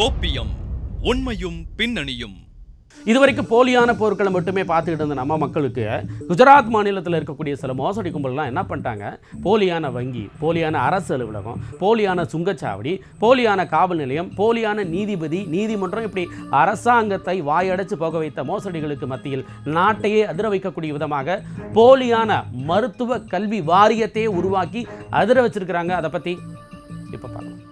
கோப்பியம் உண்மையும் பின்னணியும். இதுவரைக்கும் போலியான பொருட்களை மட்டுமே பார்த்துக்கிட்டு இருந்த நம்ம மக்களுக்கு குஜராத் மாநிலத்தில் இருக்கக்கூடிய சில மோசடி கும்பல்லாம் என்ன பண்ணிட்டாங்க? போலியான வங்கி போலியான அரசு அலுவலகம் போலியான சுங்கச்சாவடி போலியான காவல் நிலையம் போலியான நீதிபதி நீதிமன்றம் இப்படி அரசாங்கத்தை வாயடைச்சு போக வைத்த மோசடிகளுக்கு மத்தியில் நாட்டையே அதிர வைக்கக்கூடிய விதமாக போலியான மருத்துவ கல்வி வாரியத்தையே உருவாக்கி அதிர வச்சிருக்கிறாங்க. அதை பற்றி இப்போ பார்க்கலாம்.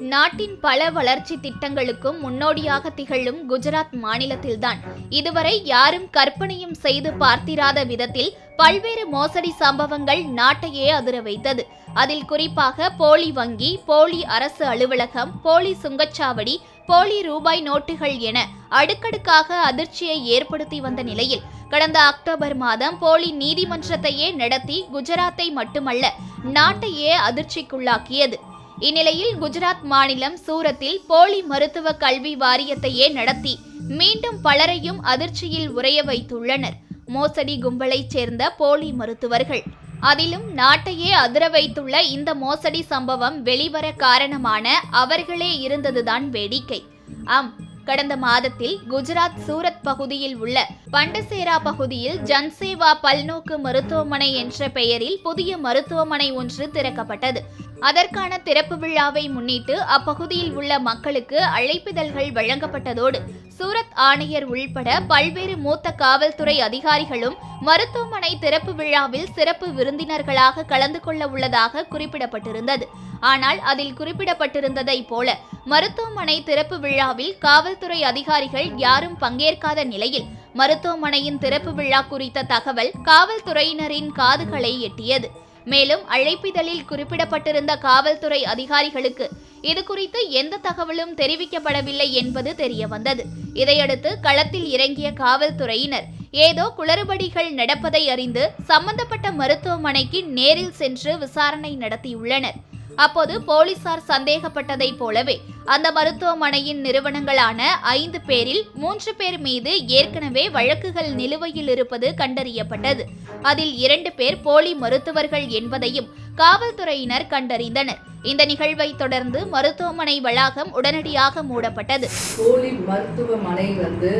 நாட்டின் பல வளர்ச்சி திட்டங்களுக்கும் முன்னோடியாக திகழும் குஜராத் மாநிலத்தில்தான். இதுவரை யாரும் கற்பனையும் செய்து பார்த்திராத விதத்தில் பல்வேறு மோசடி சம்பவங்கள் நாட்டையே அதிர வைத்தது. அதில் குறிப்பாக போலி வங்கி போலி அரசு அலுவலகம் போலி சுங்கச்சாவடி போலி ரூபாய் நோட்டுகள் என அடுக்கடுக்காக அதிர்ச்சியை ஏற்படுத்தி வந்த நிலையில் கடந்த அக்டோபர் மாதம் போலி நீதிமன்றத்தையே நடத்தி குஜராத்தை மட்டுமல்ல நாட்டையே அதிர்ச்சிக்குள்ளாக்கியது. இந்நிலையில் குஜராத் மாநிலம் சூரத்தில் போலி மருத்துவ கல்வி வாரியத்தையே நடத்தி மீண்டும் பலரையும் அதிர்ச்சியில் உறைய வைத்துள்ளனர். மோசடி கும்பலைச் சேர்ந்த போலி மருத்துவர்கள். அதிலும் நாட்டையே அதிர வைத்துள்ள இந்த மோசடி சம்பவம் வெளிவர காரணமான அவர்களே இருந்ததுதான் வேடிக்கை. ஆம் கடந்த மாதத்தில் குஜராத் சூரத் பகுதியில் உள்ள பண்டசேரா பகுதியில் ஜன்சேவா பல்நோக்கு மருத்துவமனை என்ற பெயரில் புதிய மருத்துவமனை ஒன்று திறக்கப்பட்டது. அதற்கான திறப்பு விழாவை முன்னிட்டு அப்பகுதியில் உள்ள மக்களுக்கு அழைப்பிதழ்கள் வழங்கப்பட்டதோடு சூரத் ஆணையர் உள்பட பல்வேறு மூத்த காவல்துறை அதிகாரிகளும் மருத்துவமனை திறப்பு விழாவில் சிறப்பு விருந்தினர்களாக கலந்து கொள்ள உள்ளதாக குறிப்பிடப்பட்டிருந்தது. ஆனால் அதில் குறிப்பிடப்பட்டிருந்ததைப் போல மருத்துவமனை திறப்பு விழாவில் காவல்துறை அதிகாரிகள் யாரும் பங்கேற்காத நிலையில் மருத்துவமனையின் திறப்பு விழா குறித்த தகவல் காவல்துறையினரின் காதுகளை எட்டியது. மேலும் அழைப்பிதழில் குறிப்பிடப்பட்டிருந்த காவல்துறை அதிகாரிகளுக்கு இது குறித்து எந்த தகவலும் தெரிவிக்கப்படவில்லை என்பது தெரியவந்தது. இதையடுத்து களத்தில் இறங்கிய காவல்துறையினர் ஏதோ குளறுபடிகள் நடப்பதை அறிந்து சம்பந்தப்பட்ட மருத்துவமனைக்கு நேரில் சென்று விசாரணை நடத்தியுள்ளனர். அப்போது போலீசார் சந்தேகப்பட்டதைப் போலவே அந்த மருத்துவமனையின் நிறுவனங்களான ஐந்து பேரில் மூன்று பேர் மீது ஏற்கனவே வழக்குகள் நிலுவையில் இருப்பது கண்டறியப்பட்டது. அதில் இரண்டு பேர் போலி மருத்துவர்கள் என்பதையும் காவல்துறையினர் கண்டறிந்தனர். இந்த நிகழ்வை தொடர்ந்து மருத்துவமனை வளாகம் உடனடியாக மூடப்பட்டது. போலி மருத்துவமனை வந்து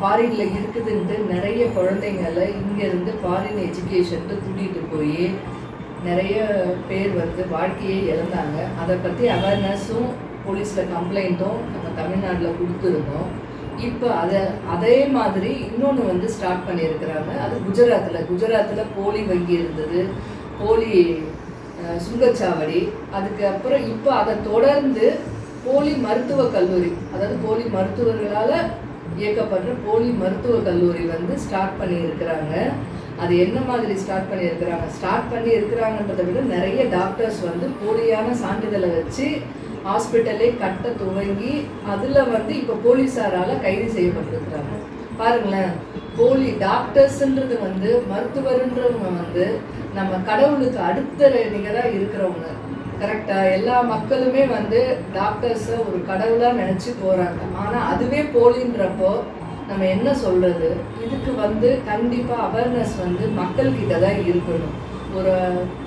ஃபாரின்ல இருக்குதுன்ட்டு நிறைய குழந்தைங்களை இங்கேருந்து ஃபாரின் எஜுகேஷனுக்கு கூட்டிகிட்டு போய் நிறைய பேர் வந்து வாழ்க்கையை இழந்தாங்க. அதை பற்றி அவேர்னஸும் போலீஸில் கம்ப்ளைண்ட்டும் நம்ம தமிழ்நாட்டில் கொடுத்துருந்தோம். இப்போ அதை அதே மாதிரி இன்னொன்று வந்து ஸ்டார்ட் பண்ணியிருக்கிறாங்க. அது குஜராத்தில் குஜராத்தில் போலி வங்கி இருந்தது. போலி சுங்கச்சாவடி. அதுக்கப்புறம் இப்போ அதை தொடர்ந்து போலி மருத்துவக் கல்லூரி அதாவது போலி மருத்துவர்களால் இயக்கப்படுற போலி மருத்துவக் கல்லூரி வந்து ஸ்டார்ட் பண்ணியிருக்கிறாங்க. அது என்ன மாதிரி ஸ்டார்ட் பண்ணியிருக்கிறாங்க? ஸ்டார்ட் பண்ணி இருக்கிறாங்கன்றதை விட நிறைய டாக்டர்ஸ் வந்து போலியான சான்றிதழை வச்சு ஹாஸ்பிட்டலே கட்ட துவங்கி அதில் வந்து இப்போ போலீஸாரால் கைது செய்யப்பட்டிருக்கிறாங்க. பாருங்களேன் போலி டாக்டர்ஸ்ன்றது வந்து மருத்துவர்ன்றவங்க வந்து நம்ம கடவுளுக்கு அடுத்த நிகராக இருக்கிறவங்க. கரெக்டாக எல்லா மக்களுமே வந்து டாக்டர்ஸை ஒரு கடவுளாக நினச்சி போகிறாங்க ஆனால் அதுவே போலின்றப்போ நம்ம என்ன சொல்கிறது இதுக்கு வந்து கண்டிப்பாக அவேர்னஸ் வந்து மக்கள்கிட்ட தான் இருக்கணும். ஒரு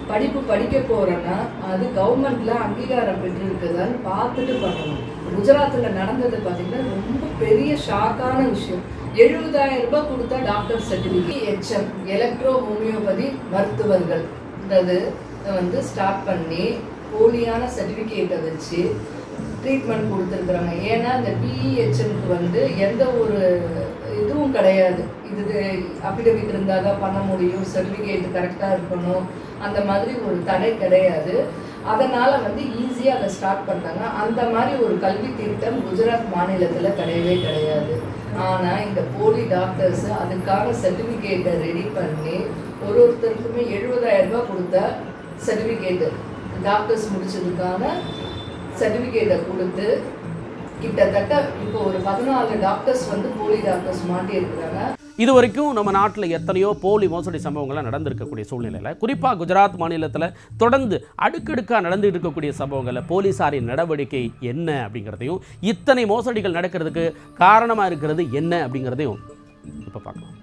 படிப்பு படிக்க போகிறோன்னா அது கவர்மெண்ட்டில் அங்கீகாரம் பெற்றிருக்குதான்னு பார்த்துட்டு பண்ணணும். குஜராத்தில் நடந்தது பார்த்திங்கன்னா ரொம்ப பெரிய ஷாக்கான விஷயம். எழுபதாயிரம் ரூபாய் கொடுத்தா doctor certificate HM electro homeopathy மருத்துவர்கள்ன்றது வந்து ஸ்டார்ட் பண்ணி போலியான சர்டிஃபிகேட்டை வச்சு ட்ரீட்மெண்ட் கொடுத்துருக்குறாங்க ஏன்னா இந்த பிஇஹெச்எம்க்கு வந்து எந்த ஒரு இதுவும் கிடையாது. இது அஃபிடவிட் இருந்தால் தான் பண்ண முடியும். சர்டிஃபிகேட் கரெக்டாக இருக்கணும். அந்த மாதிரி ஒரு தடை கிடையாது. அதனால் வந்து ஈஸியாக அதை ஸ்டார்ட் பண்ணாங்க அந்த மாதிரி ஒரு கல்வி திட்டம் குஜராத் மாநிலத்தில் கிடையவே கிடையாது. ஆனால் இந்த போலி டாக்டர்ஸ் அதுக்கான சர்டிஃபிகேட்டை ரெடி பண்ணி ஒரு ஒருத்தருக்குமே எழுபதாயிரம் ரூபாய் கொடுத்தா சர்டிஃபிகேட்டு டாக்டர்ஸ் முடிச்சதுக்கான சர்டிஃபிகேட்டை கொடுத்து கிட்டத்தட்ட இப்போ ஒரு பதினாலு டாக்டர்ஸ் வந்து போலி டாக்டர்ஸ் மாட்டி இருக்கிறாங்க இது வரைக்கும் நம்ம நாட்டில் எத்தனையோ போலி மோசடி சம்பவங்கள்லாம் நடந்திருக்கக்கூடிய சூழ்நிலையில் குறிப்பாக குஜராத் மாநிலத்தில் தொடர்ந்து அடுக்கடுக்காக நடந்துகிட்டு இருக்கக்கூடிய சம்பவங்களில் போலீஸாரின் நடவடிக்கை என்ன அப்படிங்கிறதையும் இத்தனை மோசடிகள் நடக்கிறதுக்கு காரணமாக இருக்கிறது என்ன அப்படிங்கிறதையும் இப்போ பார்க்கலாம்.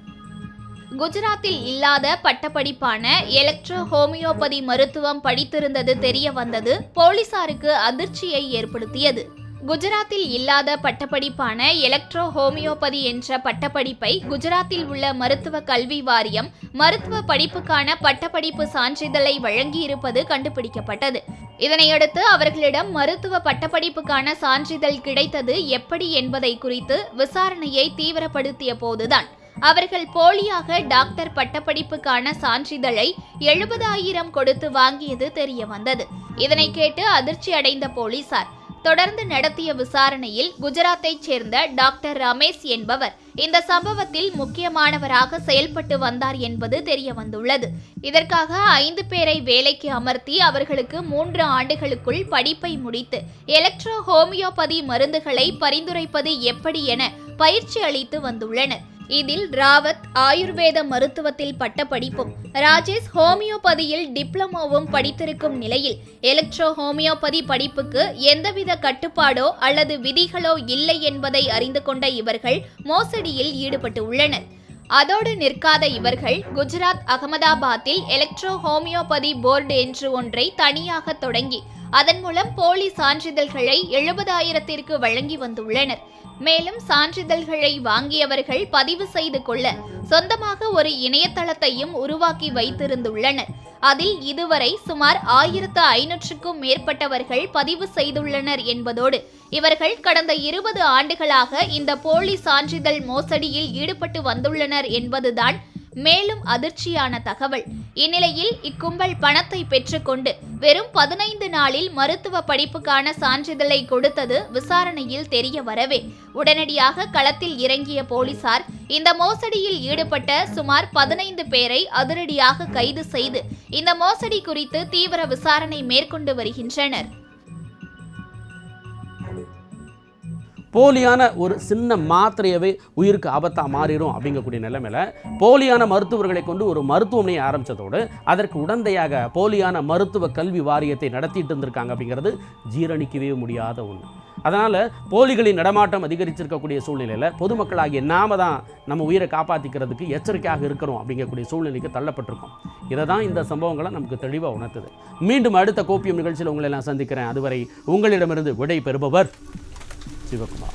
குஜராத்தில் இல்லாத பட்டப்படிப்பான எலக்ட்ரோ ஹோமியோபதி மருத்துவம் படித்திருந்தது தெரிய வந்தது. போலீசாருக்கு அதிர்ச்சியை ஏற்படுத்தியது. குஜராத்தில் இல்லாத பட்டப்படிப்பான எலக்ட்ரோ ஹோமியோபதி என்ற பட்டப்படிப்பை குஜராத்தில் உள்ள மருத்துவ கல்வி வாரியம் மருத்துவ படிப்புக்கான பட்டப்படிப்பு சான்றிதழை வழங்கியிருப்பது கண்டுபிடிக்கப்பட்டது. இதனையடுத்து அவர்களிடம் மருத்துவ பட்டப்படிப்புக்கான சான்றிதழ் கிடைத்தது எப்படி என்பதை குறித்து விசாரணையை தீவிரப்படுத்திய போதுதான். அவர்கள் போலியாக டாக்டர் பட்டப்படிப்புக்கான சான்றிதழை எழுபதாயிரம் கொடுத்து வாங்கியது தெரிய வந்தது இதனை கேட்டு அதிர்ச்சி அடைந்த போலீசார் தொடர்ந்து நடத்திய விசாரணையில் குஜராத்தைச் சேர்ந்த டாக்டர் ரமேஷ் என்பவர் இந்த சம்பவத்தில் முக்கியமானவராக செயல்பட்டு வந்தார் என்பது தெரிய வந்துள்ளது இதற்காக ஐந்து பேரை வேலைக்கு அமர்த்தி அவர்களுக்கு மூன்று ஆண்டுகளுக்குள் படிப்பை முடித்து எலக்ட்ரோ ஹோமியோபதி மருந்துகளை பரிந்துரைப்பது எப்படி என பயிற்சி அளித்து வந்துள்ளனர். இதில் ராவத் ஆயுர்வேத மருத்துவத்தில் பட்டப்படிப்பும் ராஜேஷ் ஹோமியோபதியில் டிப்ளமோவும் படித்திருக்கும் நிலையில் எலக்ட்ரோ ஹோமியோபதி படிப்புக்கு எந்தவித கட்டுப்பாடோ அல்லது விதிகளோ இல்லை என்பதை அறிந்து கொண்ட இவர்கள் மோசடியில் ஈடுபட்டு உள்ளனர். அதோடு நிற்காத இவர்கள் குஜராத் அகமதாபாத்தில் எலக்ட்ரோ ஹோமியோபதி போர்டு என்று ஒன்றை தனியாக தொடங்கி அதன் மூலம் போலி சான்றிதழ்களை எழுபதாயிரத்திற்கு வழங்கி வந்துள்ளனர். மேலும் சான்றிதழ்களை வாங்கியவர்கள் பதிவு செய்து கொள்ள சொந்தமாக ஒரு இணையதளத்தையும் உருவாக்கி வைத்திருந்துள்ளனர். அதில் இதுவரை சுமார் ஆயிரத்து ஐநூற்றுக்கும் மேற்பட்டவர்கள் பதிவு செய்துள்ளனர் என்பதோடு இவர்கள் கடந்த இருபது ஆண்டுகளாக இந்த போலி சான்றிதழ் மோசடியில் ஈடுபட்டு வந்துள்ளனர் என்பதுதான் மேலும் அதிர்ச்சியான தகவல். இந்நிலையில் இக்கும்பல் பணத்தை பெற்றுக்கொண்டு வெறும் பதினைந்து நாளில் மருத்துவ படிப்புக்கான சான்றிதழை கொடுத்தது விசாரணையில் தெரிய வரவே. உடனடியாக களத்தில் இறங்கிய போலீசார் இந்த மோசடியில் ஈடுபட்ட சுமார் பதினைந்து பேரை அதிரடியாக கைது செய்து இந்த மோசடி குறித்து தீவிர விசாரணை மேற்கொண்டு வருகின்றனர். போலியான ஒரு சின்ன மாத்திரையவே உயிருக்கு ஆபத்தாக மாறிடும் அப்படிங்கக்கூடிய நிலைமையில போலியான மருத்துவர்களை கொண்டு ஒரு மருத்துவமனையை ஆரம்பித்ததோடு அதற்கு உடந்தையாக போலியான மருத்துவ கல்வி வாரியத்தை நடத்திட்டு இருந்திருக்காங்க அப்படிங்கிறது ஜீரணிக்கவே முடியாத ஒன்று அதனால் போலிகளின் நடமாட்டம் அதிகரிச்சிருக்கக்கூடிய சூழ்நிலையில் பொதுமக்களாகிய நாம தான் நம்ம உயிரை காப்பாற்றிக்கிறதுக்கு எச்சரிக்கையாக இருக்கிறோம் அப்படிங்கக்கூடிய சூழ்நிலைக்கு தள்ளப்பட்டிருக்கோம். இதை தான் இந்த சம்பவங்களை நமக்கு தெளிவாக உணர்த்துது. மீண்டும் அடுத்த கோப்பியம் நிகழ்ச்சியில் உங்களை நான் சந்திக்கிறேன். அதுவரை உங்களிடமிருந்து விடை பெறுபவர் 中国も